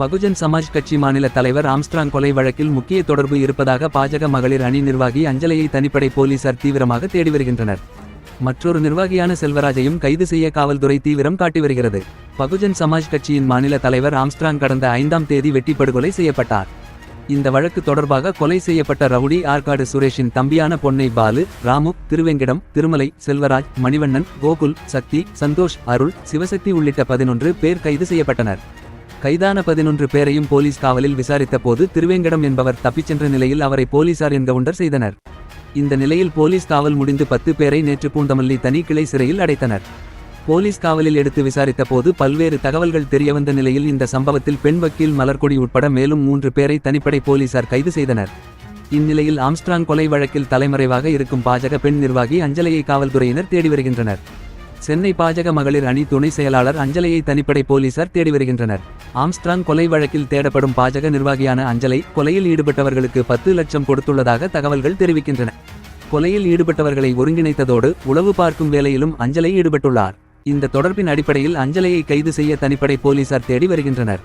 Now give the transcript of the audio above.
பகுஜன் சமாஜ் கட்சி மாநில தலைவர் ஆம்ஸ்ட்ராங் கொலை வழக்கில் முக்கிய தொடர்பு இருப்பதாக பாஜக மகளிர் அணி நிர்வாகி அஞ்சலையை தனிப்படை போலீசார் தீவிரமாக தேடி வருகின்றனர். மற்றொரு நிர்வாகியான செல்வராஜையும் கைது செய்ய காவல்துறை தீவிரம் காட்டி வருகிறது. பகுஜன் சமாஜ் கட்சியின் மாநில தலைவர் ஆம்ஸ்ட்ராங் கடந்த ஐந்தாம் தேதி வெட்டிப்படுகொலை செய்யப்பட்டார். இந்த வழக்கு தொடர்பாக கொலை செய்யப்பட்ட ரவுடி ஆற்காடு சுரேஷின் தம்பியான பொன்னை பாலு ராமு திருவெங்கடம் திருமலை செல்வராஜ் மணிவண்ணன் கோகுல் சக்தி சந்தோஷ் அருள் சிவசக்தி உள்ளிட்ட பதினொன்று பேர் கைது செய்யப்பட்டனர். கைதான பதினொன்று பேரையும் போலீஸ் காவலில் விசாரித்த போது திருவேங்கடம் என்பவர் தப்பிச் சென்ற நிலையில் அவரை போலீசார் என்கவுண்டர் செய்தனர். இந்த நிலையில் போலீஸ் காவல் முடிந்து பத்து பேரை நேற்று பூந்தமல்லி தனி கிளை சிறையில் அடைத்தனர். போலீஸ் காவலில் எடுத்து விசாரித்த போது பல்வேறு தகவல்கள் தெரியவந்த நிலையில் இந்த சம்பவத்தில் பெண் வக்கீல் மலர்கொடி உட்பட மேலும் மூன்று பேரை தனிப்படை போலீசார் கைது செய்தனர். இந்நிலையில் ஆம்ஸ்ட்ராங் கொலை வழக்கில் தலைமறைவாக இருக்கும் பாஜக பெண் நிர்வாகி அஞ்சலையை காவல்துறையினர் தேடி வருகின்றனர். சென்னை பாஜக மகளிர் அணி துணை செயலாளர் அஞ்சலையை தனிப்படை போலீசார் தேடி வருகின்றனர். ஆம்ஸ்ட்ராங் கொலை வழக்கில் தேடப்படும் பாஜக நிர்வாகியான அஞ்சலை கொலையில் ஈடுபட்டவர்களுக்கு பத்து லட்சம் கொடுத்துள்ளதாக தகவல்கள் தெரிவிக்கின்றன. கொலையில் ஈடுபட்டவர்களை ஒருங்கிணைத்ததோடு உளவு பார்க்கும் வேலையிலும் அஞ்சலை ஈடுபட்டுள்ளார். இந்த தொடர்பின் அடிப்படையில் அஞ்சலையை கைது செய்ய தனிப்படை போலீசார் தேடி வருகின்றனர்.